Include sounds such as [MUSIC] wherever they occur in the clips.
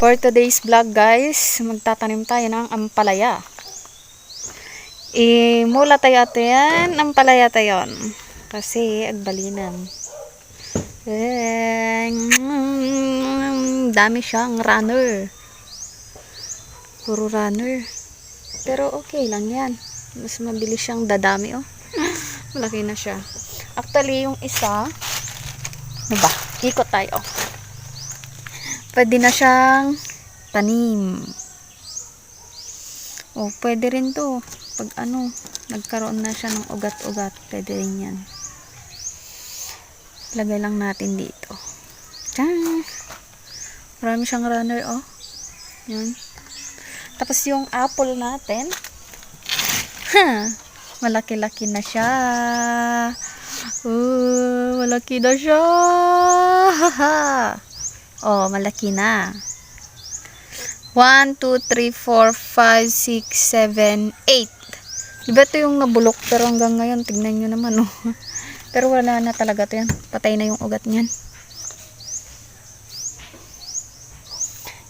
For today's vlog guys, magtatanim tayo ng ampalaya. Imula tayo ato yan, ampalaya tayo. Kasi agbalinan. Eh, mm, dami siyang runner. Puro runner. Pero okay lang yan. Mas mabilis siyang dadami oh. [LAUGHS] Malaki na siya. Actually, yung isa, ano ba? Ikot tayo. Pwede na siyang tanim. O, pwede rin to. Pag ano, nagkaroon na siya ng ugat-ugat, pwede rin yan. Lagay lang natin dito. Tiyang! Marami siyang runner, oh. Yan. Tapos yung apple natin, ha, malaki-laki na siya. Oh, malaki na siya. [LAUGHS] Haha. Oh, malaki na. 1, 2, 3, 4, 5, 6, 7, 8. Diba ito yung nabulok pero hanggang ngayon, tignan nyo naman oh. [LAUGHS] Pero wala na talaga to yan. Patay na yung ugat niyan.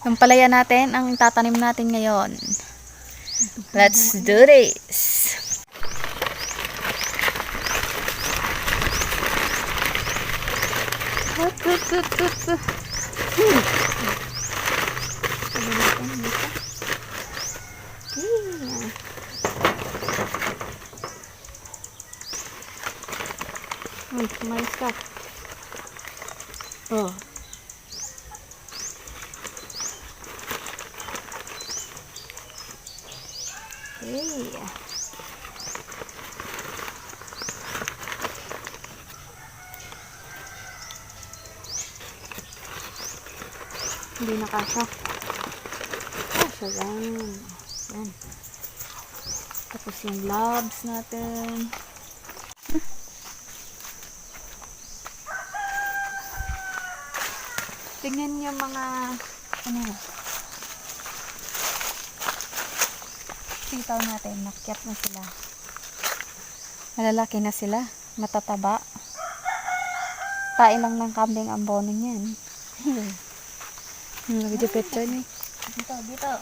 Yung palaya natin, ang tatanim natin ngayon. Let's do this! Hop, hop, hop, hop, hop. Hmm. Pagalitan dito. Yeah. Uy, kumalis ka. Oh. Hey. Hindi na kasha. Kasha yan. Tapos yung labs natin. [LAUGHS] Tingnan yung mga ano sitaw natin. Nakyat na sila. Malalaki na sila. Matataba. Tain lang ng kambing ang bono niyan. [LAUGHS] Di picture ni. Dito, dito.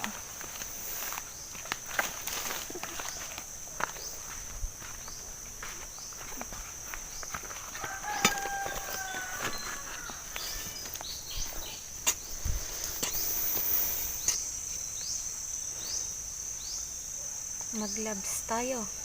Maglabs tayo.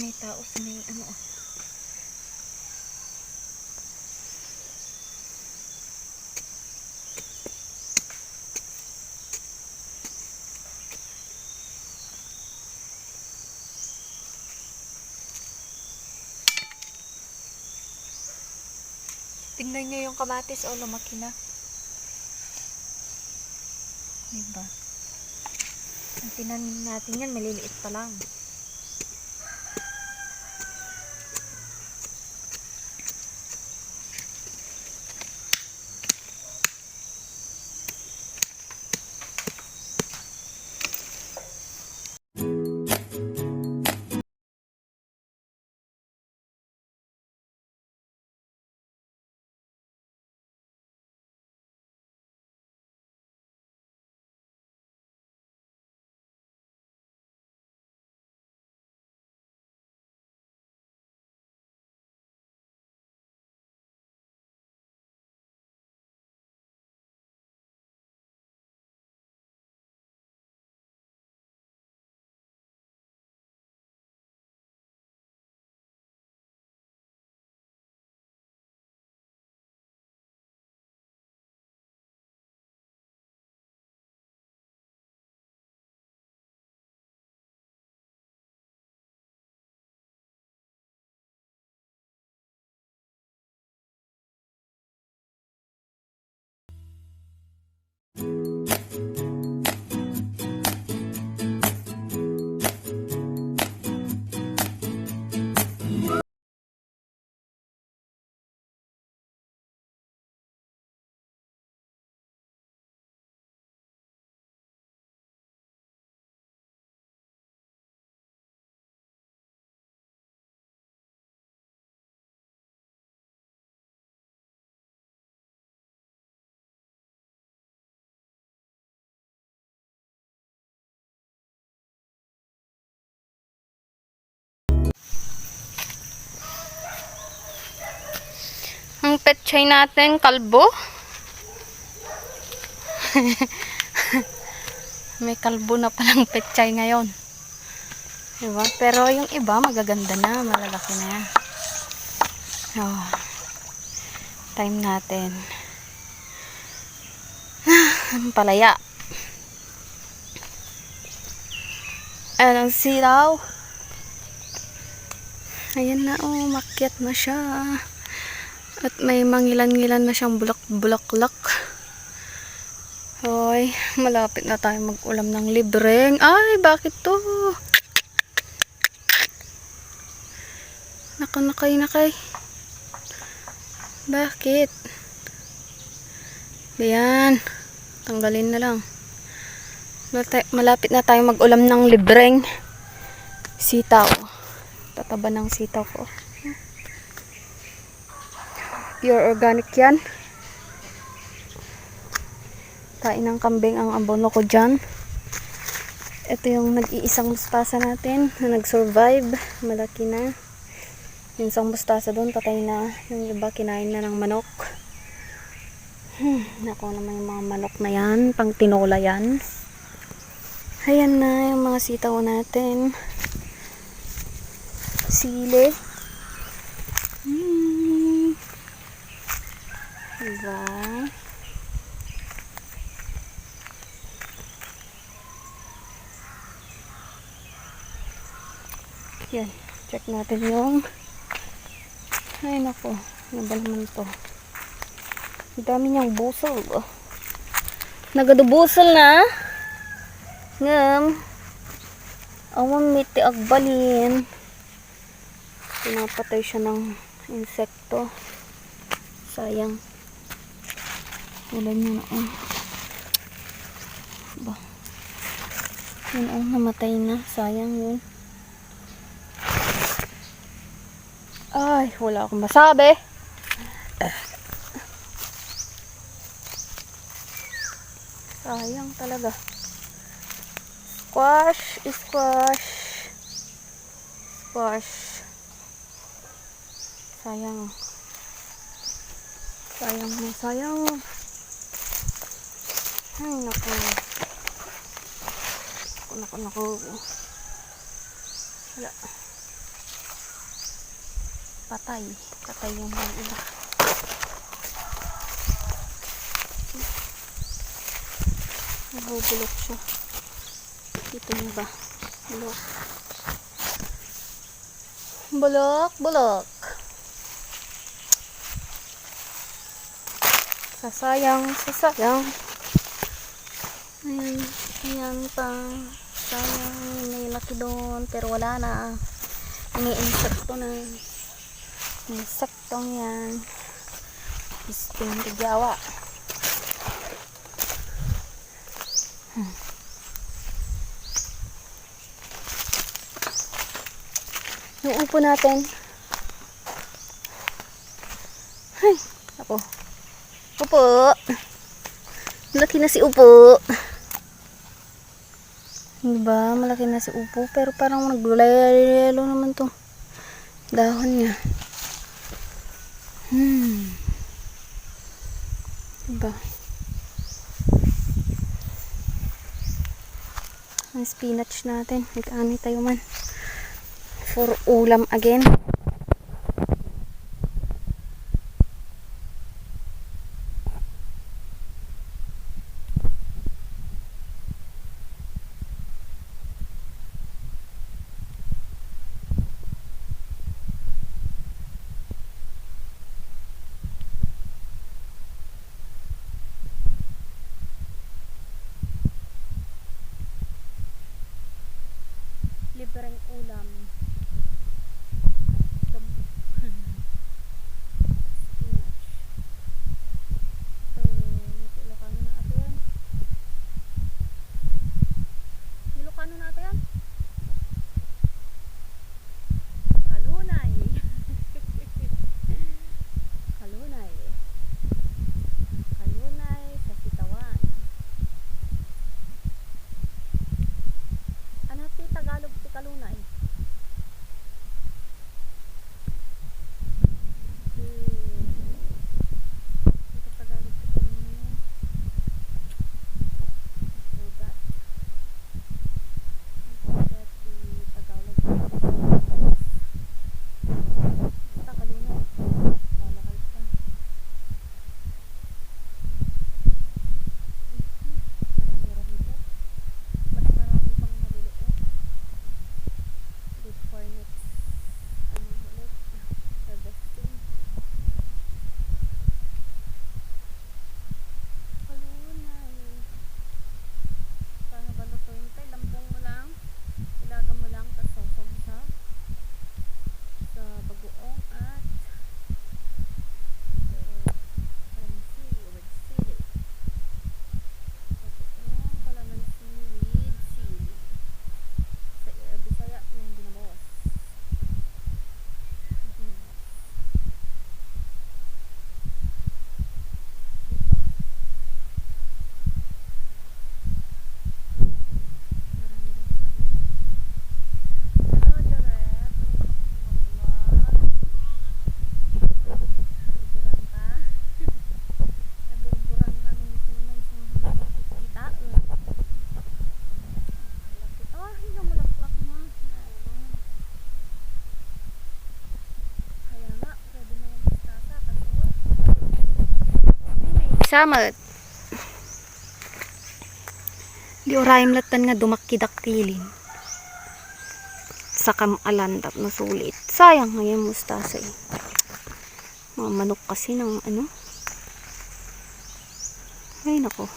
May tao sa may ano ah. Tingnan nyo yung kamatis o lumaki na. Diba? Ang tinanim natin yan, maliliit pa lang. Ang petchay natin, kalbo. [LAUGHS] May kalbo na palang petchay ngayon. Diba? Pero yung iba, magaganda na. Malalaki na yan. Oh. Time natin. [SIGHS] Ang palaya. Ayan ang silaw. Ayan na, oh, makyat na siya. At may mangilan-ngilan na siyang bulak-bulaklak. Hoy, malapit na tayo mag-ulam ng libreng. Ay, bakit to? Naka, nakay, nakay. Bakit? Ayan. Tanggalin na lang. Malapit na tayo mag-ulam ng libreng sitaw. Tataba ng sitaw ko. Pure organic yan. Kain ng kambing ang abono ko dyan. Ito yung nag-iisang mustasa natin na nag-survive. Malaki na. Yung isang mustasa doon, patay na. Yung iba, kinain na ng manok. Hmm, nako naman yung mga manok na yan. Pang tinola yan. Ayan na yung mga sitaw natin. Sili. Diba? Yan. Check natin yung ay nako. Ano ba naman to? Ang dami niyang busol. Oh. Nagadubusol na. Ngam. Awang miti agbalin. Pinapatay siya ng insekto. Sayang. Wala niya na. Oh. Ba. Yun oh, namatay na. Sayang yun. Ay, wala akong masabi. Sayang talaga. Squash, squash. Squash. Sayang. Sayang na, sayang. Ay, naku. Naku, naku, naku. Wala. Patay. Patay yung mga iba. Nabubulok siya. Dito niyo ba? Bulok. Bulok, bulok. Sasayang, sasayang. Ayan, ayan pa. Sayang, may laki doon, pero wala na. May insekto na. Insektong yan. Isting tigawa. Hmm. Yung upo natin. Ay, ako. Upo. Malaki na si Upo. Diba? Malaki na si Upo. Pero parang naglulay-yelo naman to. Dahon niya. Hmm. Diba? Ang spinach natin. Nag-ani tayo man. For ulam again. Libreng ulam. Samat. Di orayim latan nga dumakidaktilin. Sa kamalandap na sulit. Sayang ngayon mustasa eh. Mga manok kasi ng ano. Ay nako.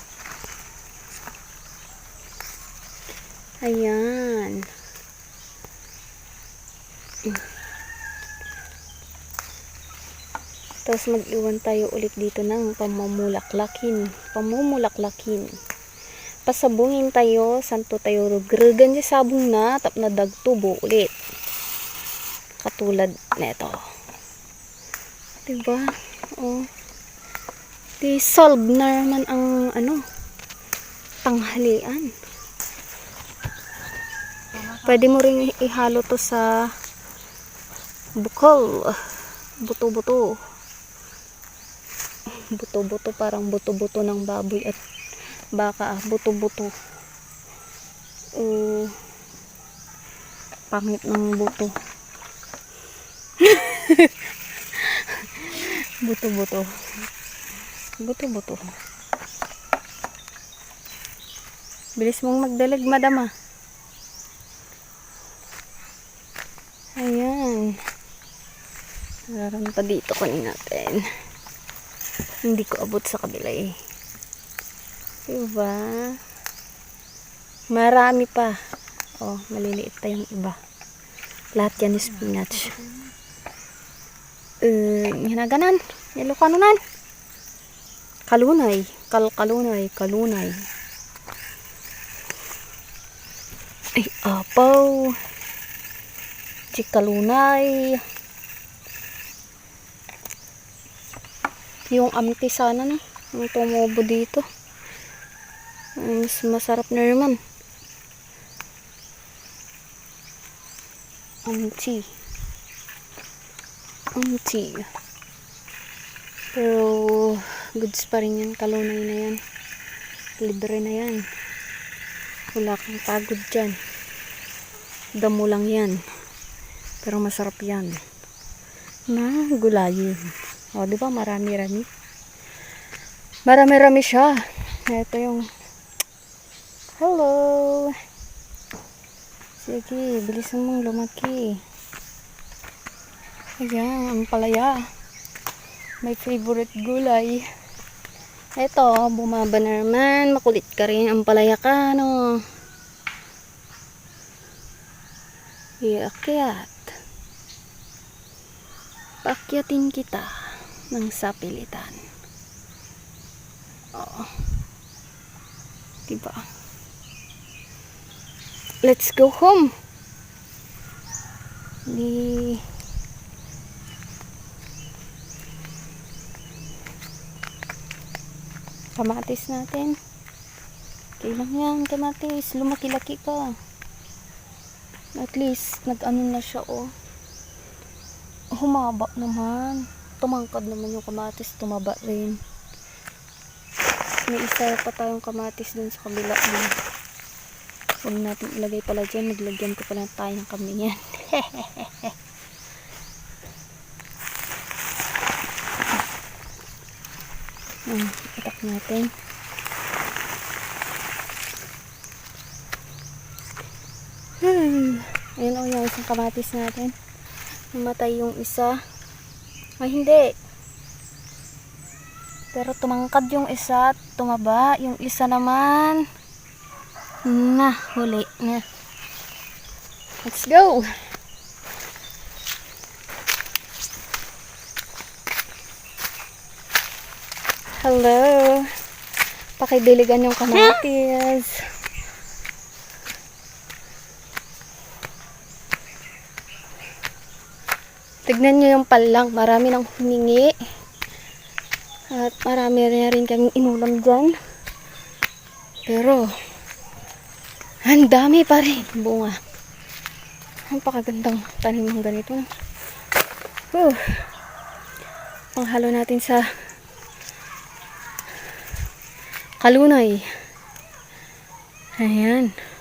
Ayan. Tapos mag-iwan tayo ulit dito ng pamumulaklakin. Pamumulaklakin. Pasabungin tayo, santo tayo rugragan di sabong na, tap na dagtubo ulit. Katulad neto. Diba? Oh. Di solve na naman ang ano, tanghalian. Pwede mo rin ihalo to sa bukol. Buto-buto. Buto-buto parang buto-buto ng baboy at baka. ah, Buto-buto. Uh, pangit ng buto. [LAUGHS] Buto-buto. Buto-buto. Bilis mong magdalag, madam ah. Ayan. Nararam pa dito kunin natin. Hindi ko abot sa kabila eh. Diba? Marami pa. Oh, maliliit pa yung iba. Lahat yan is spinach. Uh, hinaganan. Yelo kanunan. Kalunay. Kal kalunay. Kalunay. Ay, apaw. Chikalunay. Yung amti sana no. Yung tumubo dito. Mas masarap na naman. Amti. Amti. Pero, goods pa rin yan. Kalunay na yan. Libre na yan. Wala kang pagod dyan. Damo lang yan. Pero masarap yan. Na gulayin. O, di ba marami-rami? Marami-rami siya. Ito yung Hello. Sige, bilisan mong lumaki. Ayan, ang palaya. My favorite gulay. Ito, bumaba na naman. Makulit ka rin. Ang palaya ka, no? Iakyat. Pakyatin kita ng sapilitan. Oo. Diba? Let's go home. Di... Kamatis natin. Kailang yan, kamatis. Lumaki-laki ka. At least, nag-ano na siya, oh. Humaba naman. Tumangkad naman yung kamatis. Tumaba rin. May isa pa tayong kamatis dun sa kabila. Huwag natin ilagay pala dyan. Naglagyan ko pala tayo ng kami yan. [LAUGHS] Hmm, itak natin. Hmm. Ayun o yung isang kamatis natin. Namatay yung isa. Ay, hindi. Pero tumangkad yung isa at tumaba. Yung isa naman. Na, huli na. Let's go! Hello! Pakidiligan yung kamatis. Tignan nyo yung palang. Marami nang humingi. At marami na rin kaming inulam dyan. Pero, ang dami pa rin bunga. Ang pakagandang tanim ng ganito. Whew. Panghalo natin sa kalunay. Ayan. Oh.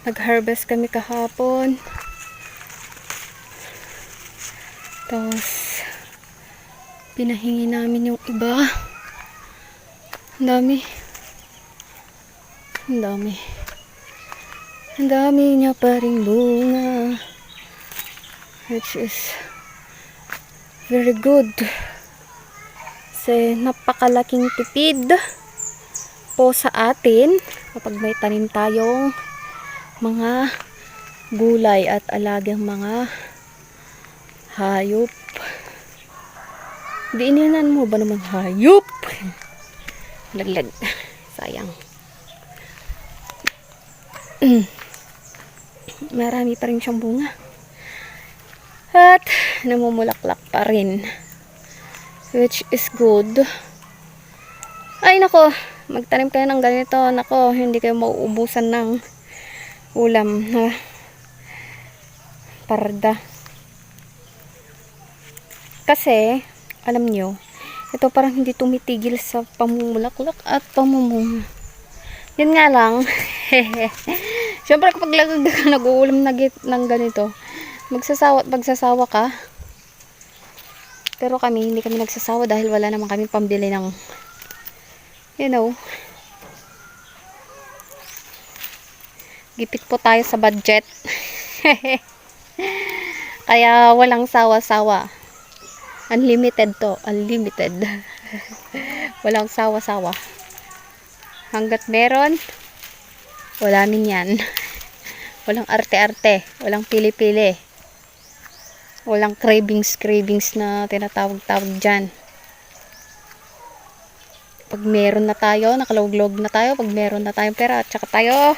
Nag-harvest kami kahapon. Tapos, pinahingi namin yung iba. Ang dami. Ang dami. Ang dami niya pa rin bunga. Which is very good. Kasi napakalaking tipid po sa atin kapag may tanim tayong mga gulay at alagang mga hayop. Diininan mo ba naman hayop? [LAUGHS] Laglag. Sayang. [CLEARS THROAT] Marami pa rin siyang bunga. At namumulaklak pa rin. Which is good. Ay nako, magtanim kayo ng ganito. Nako, hindi kayo mauubusan ng ulam na parda. Kasi, alam nyo, ito parang hindi tumitigil sa pamumulaklak at pamumunga. Yun nga lang, [LAUGHS] syempre kapag lagag ka [LAUGHS] nag-uulam na ng ganito, magsasawa at magsasawa ka. Pero kami, hindi kami nagsasawa dahil wala naman kami pambili ng, you know, gipit po tayo sa budget. [LAUGHS] Kaya walang sawa-sawa. Unlimited to. Unlimited. [LAUGHS] walang sawa-sawa. Hanggat meron, wala min yan. [LAUGHS] walang arte-arte. Walang pili-pili. Walang cravings-cravings na tinatawag-tawag dyan. Pag meron na tayo, nakalog-log na tayo, pag meron na tayong pera, at saka tayo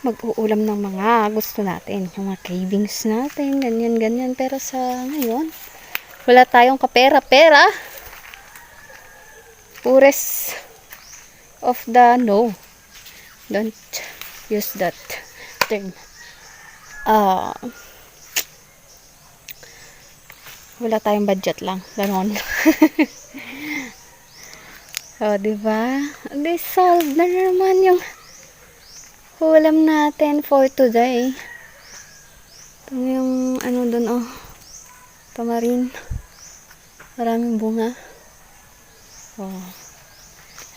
mag-uulam ng mga gusto natin. Yung mga cravings natin, ganyan, ganyan. Pero sa ngayon, wala tayong kapera-pera. Pures of the no. Don't use that term. Ah, wala tayong budget lang. Ganon. [LAUGHS] oh, di ba? Di solve na naman yung ulam natin for today. Ito yung ano dun oh. Tamarin. Maraming bunga. Oh.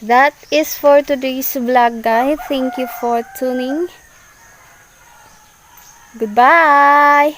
That is for today's vlog guys. Thank you for tuning. Goodbye!